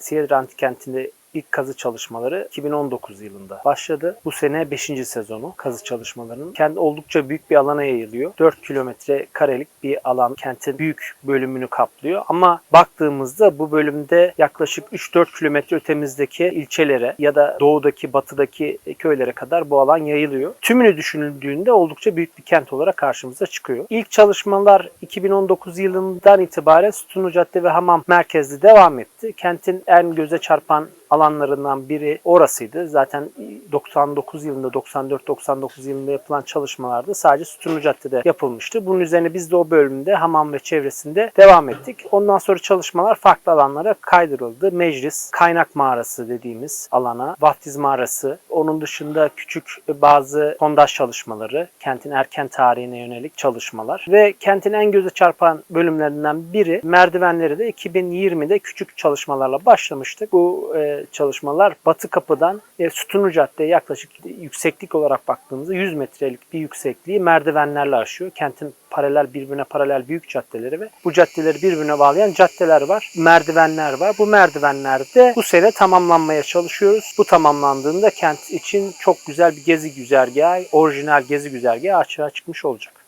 Sierra Antik Kenti'nde ilk kazı çalışmaları 2019 yılında başladı. Bu sene 5. sezonu kazı çalışmalarının. Kent oldukça büyük bir alana yayılıyor. 4 kilometre karelik bir alan kentin büyük bölümünü kaplıyor. Ama baktığımızda bu bölümde yaklaşık 3-4 kilometre ötemizdeki ilçelere ya da doğudaki, batıdaki köylere kadar bu alan yayılıyor. Tümünü düşünüldüğünde oldukça büyük bir kent olarak karşımıza çıkıyor. İlk çalışmalar 2019 yılından itibaren Sütunlu Cadde ve Hamam merkezli devam etti. Kentin en göze çarpan alanlarından biri orasıydı. Zaten 99 yılında, 94-99 yılında yapılan çalışmalarda sadece Sütunlu Cadde'de yapılmıştı. Bunun üzerine biz de o bölümde hamam ve çevresinde devam ettik. Ondan sonra çalışmalar farklı alanlara kaydırıldı. Meclis, kaynak mağarası dediğimiz alana, vaftiz mağarası, onun dışında küçük bazı sondaj çalışmaları, kentin erken tarihine yönelik çalışmalar ve kentin en göze çarpan bölümlerinden biri merdivenleri de 2020'de küçük çalışmalarla başlamıştık. Bu e, çalışmalar Batı Kapı'dan e, Sütunlu Cadde'ye yaklaşık yükseklik olarak baktığımızda 100 metrelik bir yüksekliği merdivenlerle aşıyor. Kentin paralel birbirine paralel büyük caddeleri ve bu caddeleri birbirine bağlayan caddeler var. Merdivenler var. Bu merdivenlerde bu sene tamamlanmaya çalışıyoruz. Bu tamamlandığında kent için çok güzel bir gezi güzergahı, orijinal gezi güzergahı açığa çıkmış olacak.